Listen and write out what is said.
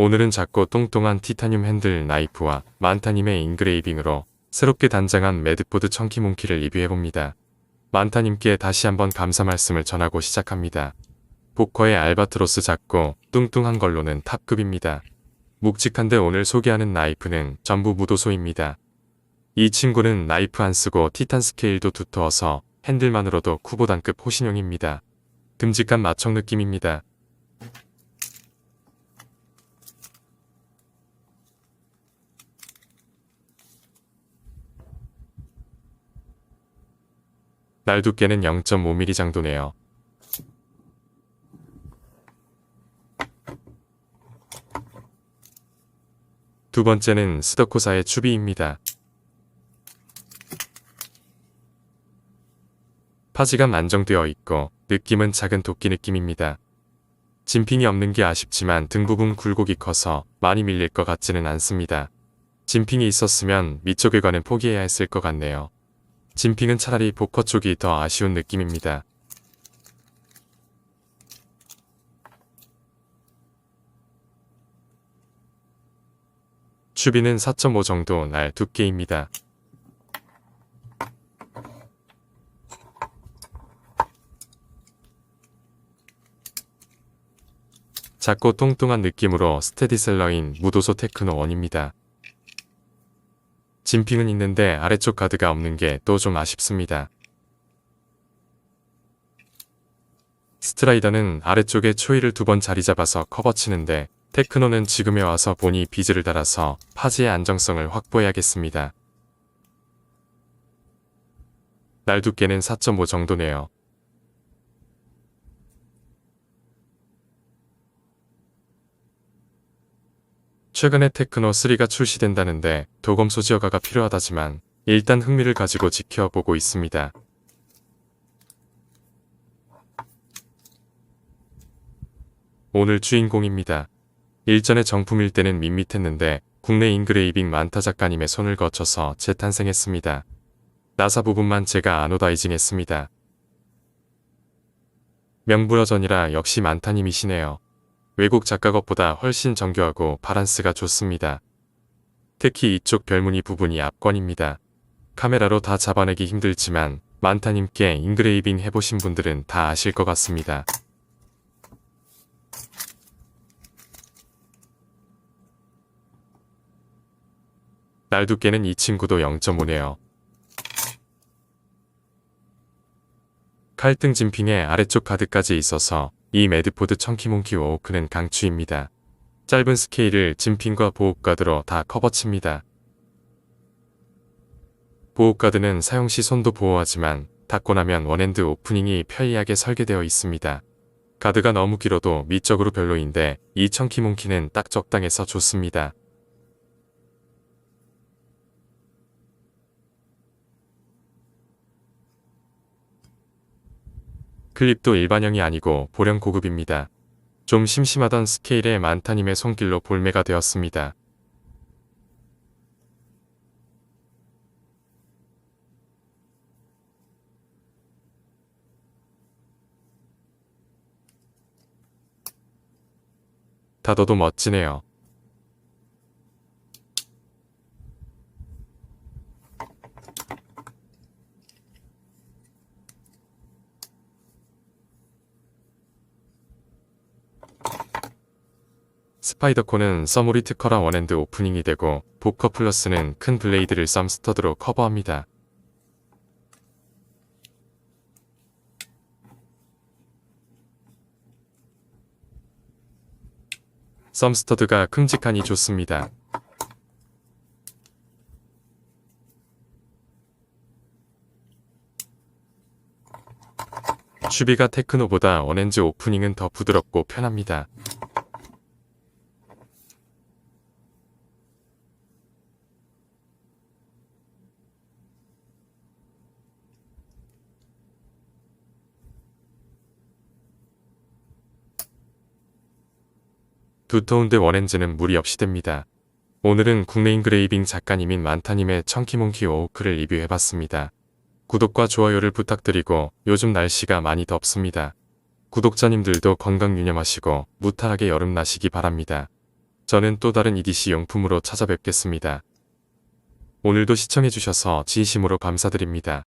오늘은 작고 똥똥한 티타늄 핸들 나이프와 만타님의 인그레이빙으로 새롭게 단장한 매드포드 청키몽키를 리뷰해봅니다. 만타님께 다시 한번 감사 말씀을 전하고 시작합니다. 보커의 알바트로스 작고 뚱뚱한 걸로는 탑급입니다. 묵직한데 오늘 소개하는 나이프는 전부 무도소입니다. 이 친구는 나이프 안 쓰고 티탄 스케일도 두터워서 핸들만으로도 쿠보단급 호신용입니다. 듬직한 마청 느낌입니다. 날 두께는 0.5mm 정도네요. 두 번째는 스더코사의 추비입니다. 파지감 안정되어 있고 느낌은 작은 도끼 느낌입니다. 진핑이 없는 게 아쉽지만 등 부분 굴곡이 커서 많이 밀릴 것 같지는 않습니다. 진핑이 있었으면 밑쪽을 가는 포기해야 했을 것 같네요. 진핑은 차라리 보커 쪽이 더 아쉬운 느낌입니다. 추비는 4.5 정도 날 두께입니다. 작고 뚱뚱한 느낌으로 스테디셀러인 무도소 테크노 원입니다. 진핑은 있는데 아래쪽 가드가 없는 게 또 좀 아쉽습니다. 스트라이더는 아래쪽에 초이를 두 번 자리 잡아서 커버 치는데 테크노는 지금에 와서 보니 비즈를 달아서 파지의 안정성을 확보해야겠습니다. 날 두께는 4.5 정도네요. 최근에 테크노 3가 출시된다는데 도검 소지 허가가 필요하다지만 일단 흥미를 가지고 지켜보고 있습니다. 오늘 주인공입니다. 일전에 정품일 때는 밋밋했는데 국내 인그레이빙 만타 작가님의 손을 거쳐서 재탄생했습니다. 나사 부분만 제가 아노다이징 했습니다. 명불허전이라 역시 만타님이시네요. 외국 작가 것보다 훨씬 정교하고 바란스가 좋습니다. 특히 이쪽 별무늬 부분이 압권입니다. 카메라로 다 잡아내기 힘들지만 만타님께 인그레이빙 해보신 분들은 다 아실 것 같습니다. 날 두께는 이 친구도 0.5네요. 칼등 진핑에 아래쪽 가드까지 있어서 이 매드포드 청키몽키 워크는 강추입니다. 짧은 스케일을 진핑과 보호가드로 다 커버칩니다. 보호가드는 사용 시 손도 보호하지만 닫고 나면 원핸드 오프닝이 편리하게 설계되어 있습니다. 가드가 너무 길어도 미적으로 별로인데 이 청키몽키는 딱 적당해서 좋습니다. 클립도 일반형이 아니고 보령 고급입니다. 좀 심심하던 스케일에 만타님의 손길로 볼매가 되었습니다. 다도도 멋지네요. 스파이더코는 서모리 특허라 원핸드 오프닝이 되고 보커 플러스는 큰 블레이드를 썸 스터드로 커버합니다. 썸 스터드가 큼직하니 좋습니다. 슈비가 테크노보다 원핸즈 오프닝은 더 부드럽고 편합니다. 두터운데 원렌즈는 무리 없이 됩니다. 오늘은 국내 인그레이빙 작가님인 만타님의 청키몽키 오크를 리뷰해봤습니다. 구독과 좋아요를 부탁드리고 요즘 날씨가 많이 덥습니다. 구독자님들도 건강 유념하시고 무탈하게 여름 나시기 바랍니다. 저는 또 다른 EDC 용품으로 찾아뵙겠습니다. 오늘도 시청해주셔서 진심으로 감사드립니다.